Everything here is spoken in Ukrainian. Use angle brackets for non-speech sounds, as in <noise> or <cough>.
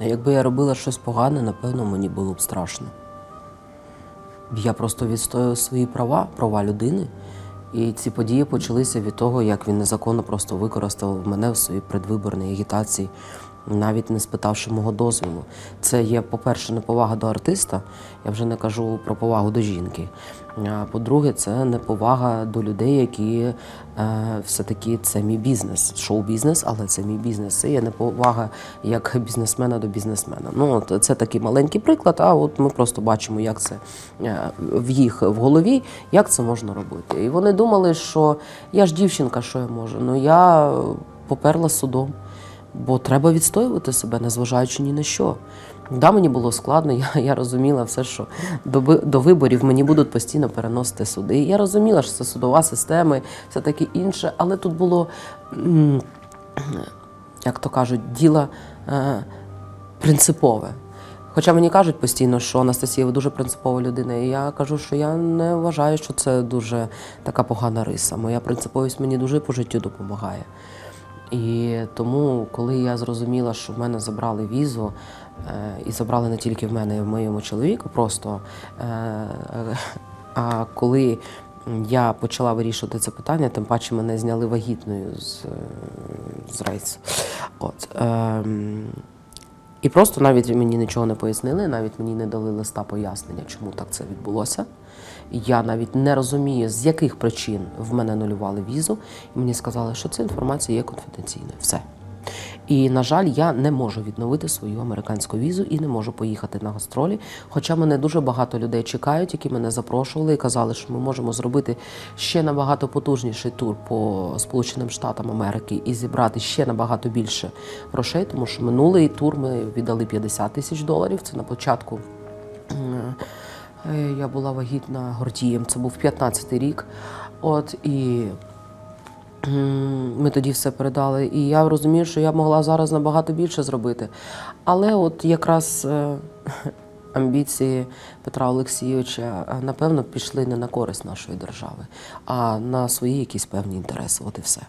Якби я робила щось погане, напевно, мені було б страшно. Я просто відстоював свої права, права людини. І ці події почалися від того, як він незаконно просто використав мене в своїй предвиборній агітації, навіть не спитавши мого дозволу. Це є, по-перше, неповага до артиста. Я вже не кажу про повагу до жінки. А по-друге, це неповага до людей, які е, все-таки це мій бізнес. Шоу-бізнес, але це мій бізнес. Це є неповага як бізнесмена до бізнесмена. Ну, от це такий маленький приклад, а от ми просто бачимо, як це е, в їх в голові, як це можна робити. І вони думали, що я ж дівчинка, що я можу. Ну я поперла судом. Бо треба відстоювати себе, незважаючи ні на що. Да, мені було складно, <laughs> я, я розуміла все, що до, до виборів мені будуть постійно переносити суди. Я розуміла, що це судова система, все таке інше, але тут було, як то кажуть, діло е, принципове. Хоча мені кажуть постійно, що Анастасія ви дуже принципова людина. І я кажу, що я не вважаю, що це дуже така погана риса. Моя принциповість мені дуже по життю допомагає. І тому, коли я зрозуміла, що в мене забрали візу, е, і забрали не тільки в мене, і в моєму чоловіку просто. е, А коли я почала вирішувати це питання, тим паче мене зняли вагітною з, е, з рейсу. От, ем, і просто навіть мені нічого не пояснили, навіть мені не дали листа пояснення, чому так це відбулося. Я навіть не розумію, з яких причин в мене нулювали візу, і мені сказали, що ця інформація є конфіденційною. Все. І, на жаль, я не можу відновити свою американську візу і не можу поїхати на гастролі. Хоча мене дуже багато людей чекають, які мене запрошували і казали, що ми можемо зробити ще набагато потужніший тур по Сполученим Штатам Америки і зібрати ще набагато більше грошей, тому що минулий тур ми віддали 50 тисяч доларів. Це на початку. е, Я була вагітна Гордієм, це був 15-й рік. От і Ми тоді все передали, і я розумію, що я могла зараз набагато більше зробити. Але от якраз е, <laughs> амбіції Петра Олексійовича, е, напевно, пішли не на користь нашої держави, а на свої якісь певні інтереси. От і все.